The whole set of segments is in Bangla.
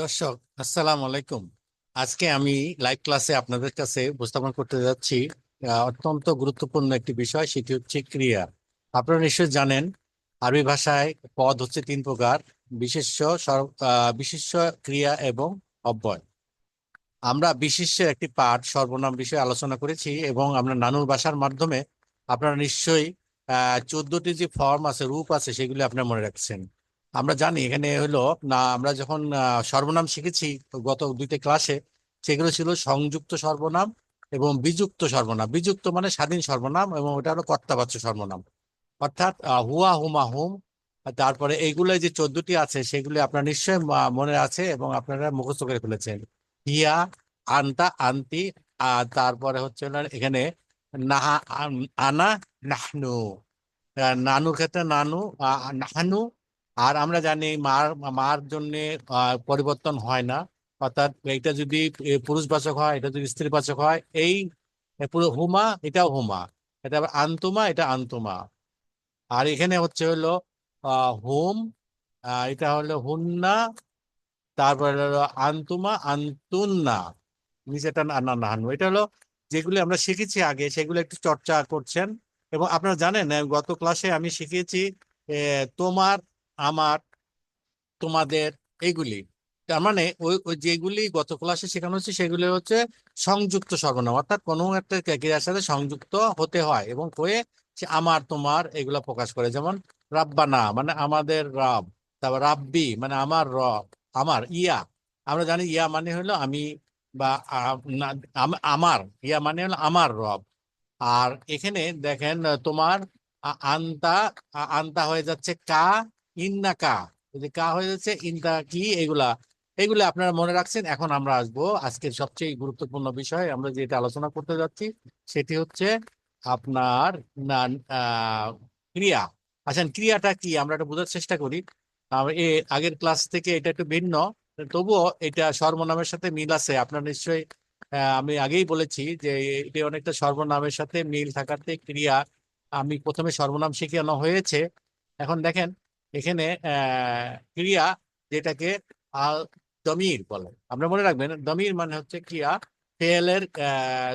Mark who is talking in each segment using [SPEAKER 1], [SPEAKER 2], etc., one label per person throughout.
[SPEAKER 1] দর্শক, আসসালামু আলাইকুম। আজকে আমি লাইভ ক্লাসে আপনাদের কাছে উপস্থাপন করতে যাচ্ছি অত্যন্ত গুরুত্বপূর্ণ একটি বিষয়, সেটি হচ্ছে ক্রিয়া। আপনারা নিশ্চয়ই জানেন, আরবি ভাষায় পদ হচ্ছে তিন প্রকার, বিশেষ্য বিশেষ্য, ক্রিয়া এবং অব্যয়। আমরা বিশেষ্যের একটি পাঠ, সর্বনাম বিষয়ে আলোচনা করেছি এবং আমরা নানুর ভাষার মাধ্যমে আপনারা নিশ্চয়ই চোদ্দটি যে ফর্ম আছে, রূপ আছে, সেগুলি আপনারা মনে রাখছেন। আমরা জানি এখানে হলো, না, আমরা যখন সর্বনাম শিখেছি গত দুইটা ক্লাসে, সেগুলো ছিল সংযুক্ত সর্বনাম এবং বিযুক্ত সর্বনাম। বিযুক্ত মানে স্বাধীন সর্বনাম এবং ওটা হলো কর্তাবাচ্য সর্বনাম। অর্থাৎ হুয়া হুমা হুম তারপরে এইগুলো যে চোদ্দটি আছে, সেগুলি আপনার নিশ্চয়ই মনে আছে এবং আপনারা মুখস্থ করে ফেলেছেন। হিয়া, আন্তা, আন্তি আর তারপরে হচ্ছে এখানে নাহা, আন- নাহনু। নানুর ক্ষেত্রে নানু নাহানু আর আমরা জানি মার মার জন্য পরিবর্তন হয় না। অর্থাৎ এটা যদি পুরুষবাচক হয় এটা যদি স্ত্রীবাচক হয় এই পুরো হুমা এটাও হুমা। এটা আন্তুমা এটা আন্তুমা। আর এখানে হচ্ছে হলো হুম এটা হলো হুন্না তারপরে হলো আন্তুমা আন্তুন্না। নিচেটা না নাহানু এটা হলো যেগুলি আমরা শিখেছি আগে সেগুলো একটু চর্চা করছেন। এবং আপনারা জানেন গত ক্লাসে আমি শিখিয়েছি এ, তোমার আমার, তোমাদের এইগুলি তার মানে ওই যেগুলি গত ক্লাসে শেখানো হচ্ছে সেগুলি হচ্ছে সংযুক্ত সর্বনাম, অর্থাৎ কোনো একটা ক্রিয়ার সাথে সংযুক্ত হতে হয় এবং হয়ে সে আমার, তোমার এগুলো প্রকাশ করে। যেমন রাব্বানা মানে আমাদের রব, তারপর রাব্বি মানে আমার রব, আমার, ইয়া। আমরা জানি ইয়া মানে হলো আমি বা আমার, ইয়া মানে হলো আমার রব। আর এখানে দেখেন তোমার আন্তা আন্তা হয়ে যাচ্ছে কা ইন্না কা? এই যে কা হয়ে যাচ্ছে ইন্তা কি এগুলা। এগুলো আপনারা মনে রাখছেন, এখন আমরা আসব আজকের সবচেয়ে গুরুত্বপূর্ণ বিষয়। আমরা যেটা আলোচনা করতে যাচ্ছি, সেটি হচ্ছে আপনার ক্রিয়া। আচ্ছা ক্রিয়াটা কি? আমরা এটা বোঝার চেষ্টা করি। এ, আগের ক্লাস থেকে এটা একটু ভিন্ন। তবুও এটা সর্বনামের সাথে মিল আছে। আপনার নিশ্চয়ই আমি আগেই বলেছি যে এটা অনেকটা সর্বনামের সাথে মিল থাকাতে ক্রিয়া, আমি প্রথমে সর্বনাম শিখানো হয়েছে। এখন দেখেন এখানে ক্রিয়া যেটাকে আল দমির বলে। আমরা মনে রাখবেন, দমির মানে হচ্ছে ক্রিয়া। ফেলের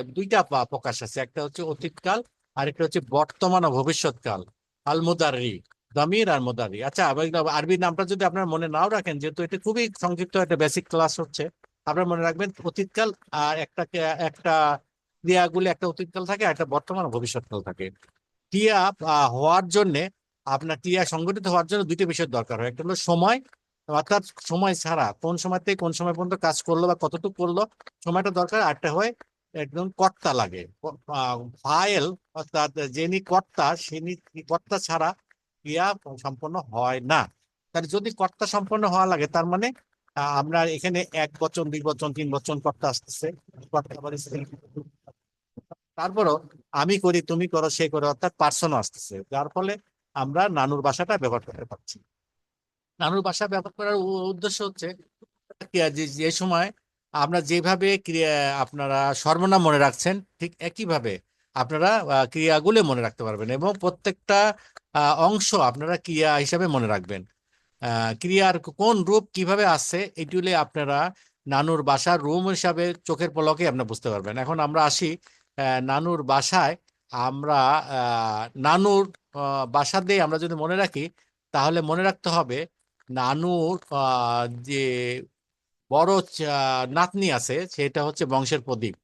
[SPEAKER 1] দুইটা পা- প্রকাশ আছে। একটা হচ্ছে অতীতকাল আর একটা হচ্ছে বর্তমান ও ভবিষ্যৎকাল। আল মুদারি দমির আর মুদারি আচ্ছা আরবি নামটা যদি আপনার মনে নাও রাখেন, যেহেতু এটা খুবই সংক্ষিপ্ত একটা বেসিক ক্লাস হচ্ছে, আপনার মনে রাখবেন অতীতকাল আর একটা একটা ক্রিয়াগুলি একটা অতীতকাল থাকে আর একটা বর্তমান ভবিষ্যৎকাল থাকে। ক্রিয়া হওয়ার জন্য আপনার ক্রিয়া সংগঠিত হওয়ার জন্য দুইটা বিষয়ের দরকার হয়। একটা হলো সময়, অর্থাৎ সময় ছাড়া কোন সময় থেকে কোন সময় পর্যন্ত কাজ করল বা কতটুকু করল, সময়টা দরকার। আরটা হয় একদম কর্তা লাগে। ফাইল অর্থাৎ যিনি কর্তা যিনি কর্তা ছাড়া ক্রিয়া সম্পন্ন হয় না। তাহলে যদি কর্তা সম্পন্ন হওয়া লাগে, তার মানে আপনার এখানে এক বচন, দুই বচন, তিন বচন কর্তা আসতেছে। কর্তা তারপরও আমি করি, তুমি করো, সে করো, অর্থাৎ পার্সনও আসতেছে। যার ফলে আমরা নানুর ভাষাটা ব্যবহার করতে পারছি। নানুর ভাষা ব্যবহার করার উদ্দেশ্য হচ্ছে যে সময় আমরা যেভাবে ক্রিয়া, আপনারা সর্বনাম মনে রাখছেন, ঠিক একইভাবে আপনারা ক্রিয়াগুলো মনে রাখতে পারবেন এবং প্রত্যেকটা অংশ আপনারা ক্রিয়া হিসাবে মনে রাখবেন। ক্রিয়ার কোন রূপ কীভাবে আসছে, এগুলি আপনারা নানুর বাসার রুম হিসাবে চোখের পলকে আপনারা বুঝতে পারবেন। এখন আমরা আসি নানুর বাসায় আমরা নানুর বাসা দিয়ে আমরা যদি মনে রাখি, তাহলে মনে রাখতে হবে নানুর যে বড় নাতনি আছে, সেটা হচ্ছে বংশের প্রদীপ।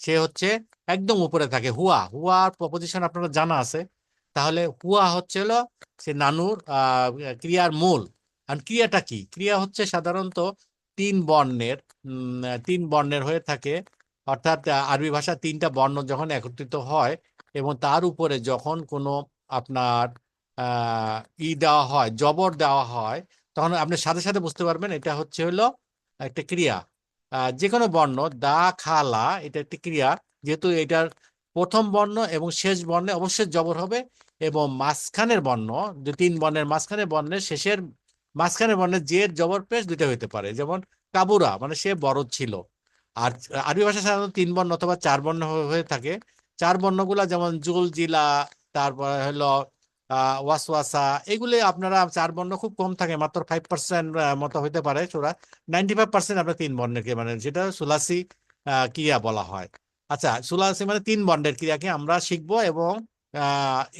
[SPEAKER 1] সে হচ্ছে একদম উপরে থাকে, হুয়া। হুয়ার প্রপোজিশন আপনারা জানা আছে। তাহলে হুয়া হচ্ছে হলো সে নানুর ক্রিয়ার মূল। আর ক্রিয়াটা কি? ক্রিয়া হচ্ছে সাধারণত তিন বর্ণের তিন বর্ণের হয়ে থাকে। অর্থাৎ, আরবি ভাষা তিনটা বর্ণ যখন একত্রিত হয় এবং তার উপরে যখন কোনো আপনার ই দেওয়া হয়, জবর দেওয়া হয়, তখন আপনি সাথে সাথে বুঝতে পারবেন এটা হচ্ছে হলো একটা ক্রিয়া। যে কোনো বর্ণ, দা খালা এটা একটি ক্রিয়া। যেহেতু এটার প্রথম বর্ণ এবং শেষ বর্ণে অবশ্যই জবর হবে এবং মাঝখানের বর্ণ যে তিন বর্ণের মাঝখানের বর্ণের শেষের মাঝখানের বর্ণের জের জবর পেশ দুইটা হইতে পারে। যেমন কাবুরা মানে সে বড় ছিল। আর আরবি ভাষা সাধারণত তিন বর্ণ অথবা চার বর্ণ হয়ে থাকে। চার বর্ণগুলা যেমন জুল, জিলা, তারপরে হলো ওয়াসওয়াসা এগুলি আপনারা চার বর্ণ খুব কম থাকে, মাত্র ফাইভ পার্সেন্ট মতো হইতে পারে সোরা। নাইনটি ফাইভ পার্সেন্ট আপনার তিন বর্ণের মানে যেটা সুলাসি ক্রিয়া বলা হয়। আচ্ছা সুলাসি মানে তিন বর্ণের ক্রিয়াকে আমরা শিখব এবং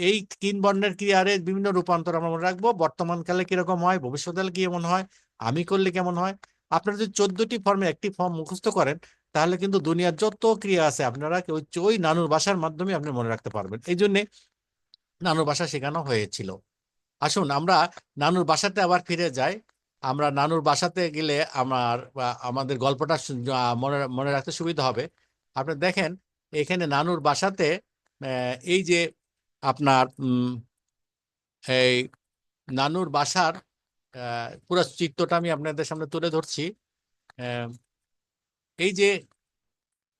[SPEAKER 1] এই তিন বর্ণের ক্রিয়ারে বিভিন্ন রূপান্তর আমরা মনে রাখব। বর্তমানকালে কীরকম হয়, ভবিষ্যৎকালে কেমন হয়, আমি করলে কেমন হয়। আপনারা যদি চোদ্দটি ফর্মে একটি ফর্ম মুখস্থ করেন তাহলে কিন্তু দুনিয়ার যত ক্রিয়া আছে আপনারা ওই ওই নানুর ভাষার মাধ্যমে আপনি মনে রাখতে পারবেন। এই জন্যে নানুর ভাষা শেখানো হয়েছিল। আসুন, আমরা নানুর বাসাতে আবার ফিরে যাই। আমরা নানুর বাসাতে গেলে আমার আমাদের গল্পটা মনে মনে রাখতে সুবিধা হবে। আপনি দেখেন, এখানে নানুর বাসাতে এই যে আপনার এই নানুর বাসার পুরো চিত্রটা আমি আপনাদের সামনে তুলে ধরছি। এই যে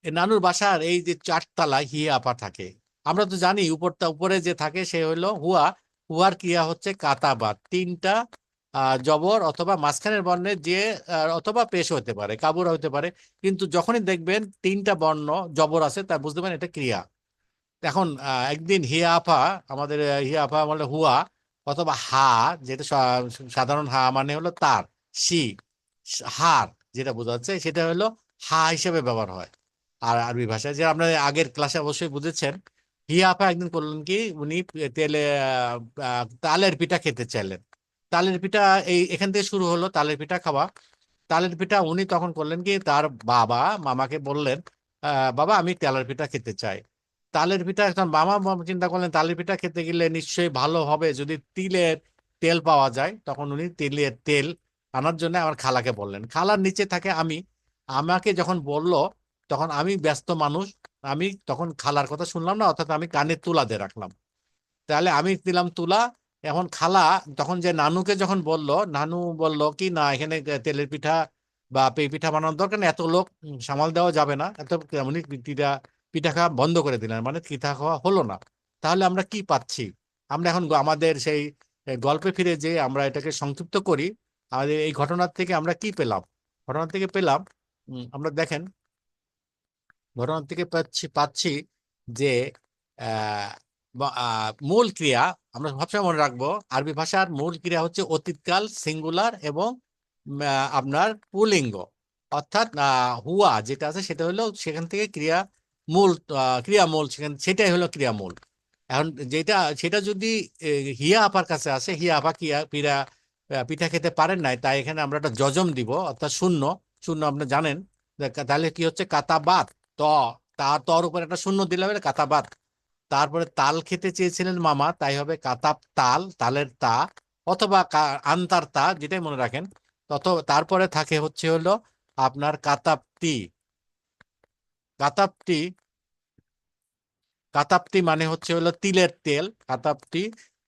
[SPEAKER 1] নানুর বাসার এই যে চারতলা হিয়া আপা থাকে। আমরা তো জানি উপরটা উপরে যে থাকে সে হলো হুয়া। হুয়ার ক্রিয়া হচ্ছে কাতাবাত তিনটা জবর অথবা মাঝখানের বর্ণের যে অথবা পেশ হতে পারে, কাবুরা হতে পারে। কিন্তু যখনই দেখবেন তিনটা বর্ণ জবর আছে তা বুঝতে পারেন এটা ক্রিয়া। এখন একদিন হিয়া আফা আমাদের হিয়া আফা মানে হুয়া অথবা হা, যেটা সাধারণ হা মানে হলো তার সি হার যেটা বোঝাচ্ছে সেটা হলো হা হিসেবে ব্যবহার হয়। আর আরবি ভাষায় যে আপনাদের আগের ক্লাসে অবশ্যই বুঝেছেন হিয়া আপা একদিন করলেন কি, উনি তেলে তালের পিঠা খেতে চাইলেন। তালের পিঠা এই, এখান থেকে শুরু হলো তালের পিঠা খাওয়া। তালের পিঠা উনি তখন করলেন কি, তার বাবা, মামাকে বললেন বাবা, আমি তালের পিঠা খেতে চাই। তালের পিঠা এখন মামা চিন্তা করলেন, তালের পিঠা খেতে গেলে নিশ্চয়ই ভালো হবে। যদি তিলের তেল পাওয়া যায়, তখন উনি তিলের তেল আনার জন্য আমার খালাকে বললেন। খালার নিচে থাকে আমি আমাকে যখন বলল, তখন আমি ব্যস্ত মানুষ, আমি তখন খালার কথা শুনলাম না, অর্থাৎ আমি কানে তুলা দিয়ে রাখলাম। তাহলে আমি দিলাম তুলা, এখন খালা তখন যে নানুকে যখন বলল, নানু বলল কি না, এখানে তেলের পিঠা বা পে পিঠা বানানোর দরকার নেই, এত লোক সামাল দেওয়া যাবে না, এত উনি পিঠা পিঠা খাওয়া বন্ধ করে দিলেন মানে পিঠা খাওয়া হলো না। তাহলে আমরা কি পাচ্ছি? আমরা এখন আমাদের সেই গল্পে ফিরে যে আমরা এটাকে সংক্ষিপ্ত করি। আমাদের এই ঘটনার থেকে আমরা কি পেলাম? ঘটনা থেকে পেলাম আমরা দেখেন ঘটনা থেকে পাচ্ছি পাচ্ছি যে মূল ক্রিয়া আমরা সবসময় মনে রাখব আরবি ভাষার মূল ক্রিয়া হচ্ছে অতীতকাল সিঙ্গুলার এবং আপনার পুলিঙ্গ। অর্থাৎ হুয়া যেটা আছে সেটা হলো সেখান থেকে ক্রিয়া মূল আহ, ক্রিয়া মূল সেখান সেটাই হলো ক্রিয়া মূল। এখন যেটা সেটা যদি হিয়া আপার কাছে আসে হিয়া আপা কিয়া আহ, পিঠা খেতে পারেন নাই তাই এখানে আমরা একটা যজম দিব অর্থাৎ শূন্য। শূন্য, আপনি জানেন? তাহলে কি হচ্ছে? কাতাবাত ত, তা, তর উপরে একটা শূন্য দিলে হবে কাতাবাত তারপরে তাল খেতে চেয়েছিলেন মামা, তাই হবে কাতাব তাল, তালের তা, অথবা আন্তার তা, যেটাই মনে রাখেন। তত, তারপরে থাকে হচ্ছে হলো আপনার কাতাবতি কাতাবতি কাতাবতি মানে হচ্ছে হলো তিলের তেল কাতাবতি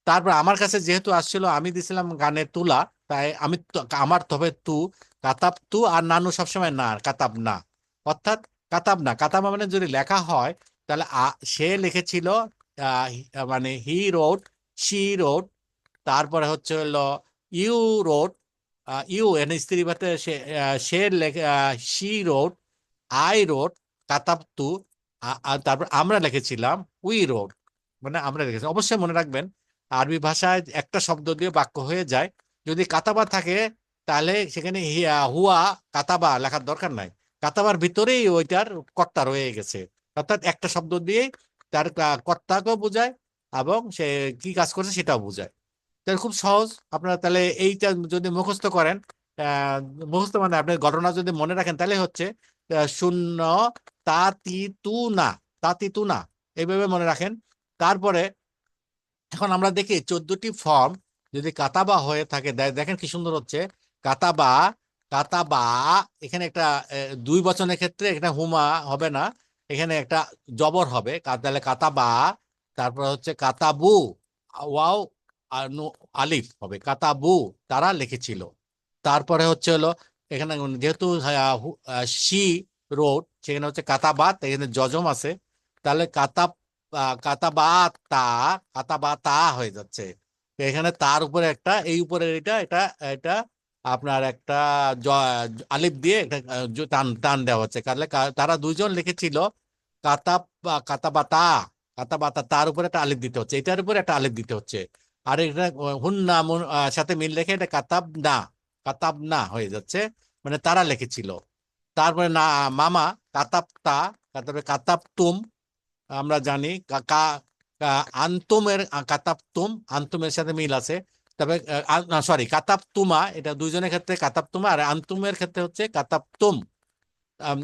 [SPEAKER 1] তারপর আমার কাছে যেহেতু আসছিল, আমি দিছিলাম গানে তুলা। তাই আমি আমার তবে তু, কাতাব তু আর নানু সবসময় না কাতাব না। অর্থাৎ কাতাব না, কাতাব মানে যদি লেখা হয়, তাহলে সে লিখেছিল মানে হি রোড, শি রোড, তারপরে হচ্ছে হলো ইউ রোড ইউ, এন স্ত্রী ভাতে সে সে রোড, আই রোড, কাতাব তু তারপর আমরা লিখেছিলাম উই রোড মানে আমরা লিখেছি। অবশ্যই মনে রাখবেন, আরবি ভাষায় একটা শব্দ দিয়ে বাক্য হয়ে যায়। যদি কাতাবা থাকে, তাহলে সেখানে হিয়া, কাতাবা লেখার দরকার নাই। কাতাবার ভিতরেই ওইটার কর্তা রয়ে গেছে। অর্থাৎ একটা শব্দ দিয়ে তার কর্তাকেও বোঝায় এবং সে কি কাজ করছে সেটাও বোঝায়। তাহলে খুব সহজ। আপনারা তাহলে এইটা যদি মুখস্থ করেন মুখস্থ মানে আপনি ঘটনা যদি মনে রাখেন, তাহলে হচ্ছে শূন্য তাতি তু না তাতি তু না এইভাবে মনে রাখেন। তারপরে এখন আমরা দেখি চোদ্দটি ফর্ম যদি কাতাবা হয়ে থাকে দেখেন কি সুন্দর হচ্ছে। কাতাবা কাতাবা এখানে একটা দুই বচনের ক্ষেত্রে এখানে হুমা হবে না, এখানে একটা জবর হবে। তাহলে কাতাবা, তারপর হচ্ছে কাতাবু, ওয়াও আলিফ হবে। কাতাবু তারা লিখেছিল। তারপরে হচ্ছে হলো, এখানে যেহেতু সি রোড, সেখানে হচ্ছে কাতাবাত এখানে যজম আছে। তাহলে কাতাব কাতাবাত তা কাতাবাতা হয়ে যাচ্ছে। এখানে তার উপরে একটা এই উপরে এটা এটা এটা আপনার একটা আলিফ দিয়ে টান টান দেওয়া হচ্ছে। তাহলে কা- তারা দুজন লিখেছিল কাতাব কাতাবাতা কাতাবাতা তার উপরে একটা আলিফ দিতে হচ্ছে। এটার উপরে একটা আলিফ দিতে হচ্ছে। আর এটা মুন- আহ, সাথে মিল রেখে এটা কাতাব না কাতাব না হয়ে যাচ্ছে। মানে তারা লিখেছিল। তারপরে না মামা কাতাব তা তারপরে কাতাব তুম আমরা জানি কা- কা- কা- আন্তুমের আহ, কাতাব তুম আন্তুমের সাথে মিল আছে। তবে সরি কাতাব তুমা এটা দুইজনের ক্ষেত্রে কাতাব তুমা আর আন্তুমের ক্ষেত্রে হচ্ছে কাতাব তুম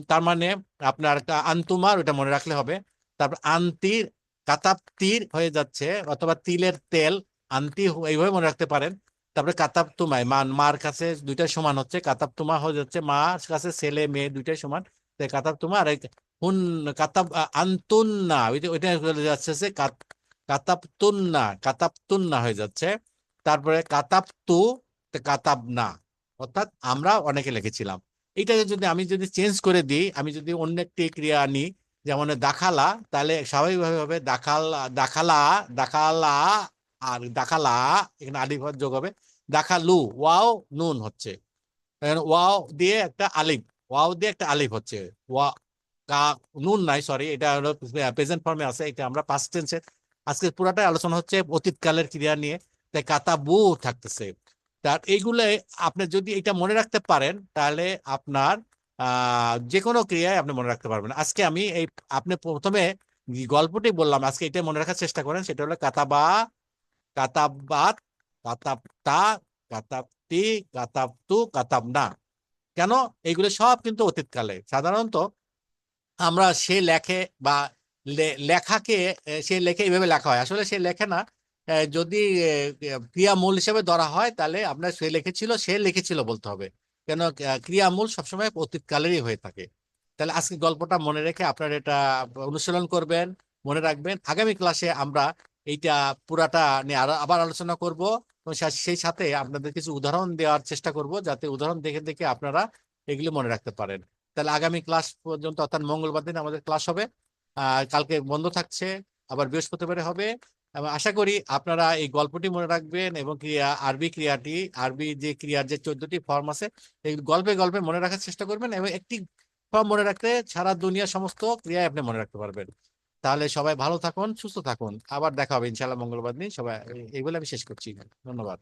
[SPEAKER 1] তার মানে আপনার আন্তুমার ওটা মনে রাখলে হবে। তারপর আন্তির তীর হয়ে যাচ্ছে অথবা তিলের তেল আন্তি এইভাবে মনে রাখতে পারেন। তারপরে কাতাব তুমায় মান মার কাছে দুইটা সমান হচ্ছে কাতাব তুমা হয়ে যাচ্ছে মার কাছে ছেলে মেয়ে দুইটাই সমান। তাই কাতাব তুমা আর হুন কাতাব আন্তুন্না ওইটা যাচ্ছে যে কাত- কাতাব তুন্না কাতাব তুন্না হয়ে যাচ্ছে। তারপরে কাতাব তু কাতাব না অর্থাৎ আমরা অনেকে লিখেছিলাম। এইটাকে যদি আমি যদি চেঞ্জ করে দিই, আমি যদি অন্য একটি ক্রিয়া আনি, যেমন দাখালা, তাহলে স্বাভাবিকভাবে হবে দাখাল, দাখালা দাখালা, আর দাখালা, এখানে আলিফ যোগ হবে। দাখালু, ওয়াও, নুন হচ্ছে। ওয়াও দিয়ে একটা আলিফ, ওয়াও দিয়ে একটা আলিফ হচ্ছে। ওয়া নুন নাই সরি এটা হলো প্রেজেন্ট ফর্মে আছে, এটা আমরা পাস্ট টেন্সে আজকে পুরাটাই আলোচনা হচ্ছে অতীতকালের ক্রিয়া নিয়ে তাই কাতাবু থাকতেছে। তার এইগুলো আপনি যদি এটা মনে রাখতে পারেন, তাহলে আপনার যে কোনো ক্রিয়ায় আপনি মনে রাখতে পারবেন। আজকে আমি এই, আপনি প্রথমে গল্পটি বললাম, আজকে এটা মনে রাখার চেষ্টা করেন, সেটা হলো কাতাবা কাতাবাত কাতাবতা কাতাবতি কাতাবতু কাতাবনা কেন? এইগুলো সব কিন্তু অতীতকালে। সাধারণত আমরা সে লেখে বা লেখাকে সে লেখে এইভাবে লেখা হয়। আসলে সে লেখে না। যদি ক্রিয়ামূল হিসেবে ধরা হয়, তাহলে আপনার সে লিখেছিল সে লিখেছিল বলতে হবে। কেন ক্রিয়ামূল সবসময় অতীতকালেরই হয়ে থাকে। তাহলে আজকে গল্পটা মনে রেখে আপনারা এটা অনুশীলন করবেন, মনে রাখবেন। আগামী ক্লাসে আমরা এইটা পুরাটা নিয়ে আরও আবার আলোচনা করব এবং সেই সাথে আপনাদের কিছু উদাহরণ দেওয়ার চেষ্টা করব, যাতে উদাহরণ দেখে দেখে আপনারা এগুলি মনে রাখতে পারেন। তাহলে আগামী ক্লাস পর্যন্ত, অর্থাৎ মঙ্গলবার দিন আমাদের ক্লাস হবে। কালকে বন্ধ থাকছে, আবার বৃহস্পতিবারে হবে। এবং আশা করি আপনারা এই গল্পটি মনে রাখবেন এবং ক্রিয়া, আরবি ক্রিয়াটি, আরবি যে ক্রিয়ার যে চোদ্দটি ফর্ম আছে, এই গল্পে গল্পে মনে রাখার চেষ্টা করবেন এবং একটি ফর্ম মনে রাখতে সারা দুনিয়ার সমস্ত ক্রিয়ায় আপনি মনে রাখতে পারবেন। তাহলে সবাই ভালো থাকুন, সুস্থ থাকুন। আবার দেখা হবে ইনশাআল্লাহ মঙ্গলবার দিন। সবাই, এই বলে আমি শেষ করছি। ধন্যবাদ।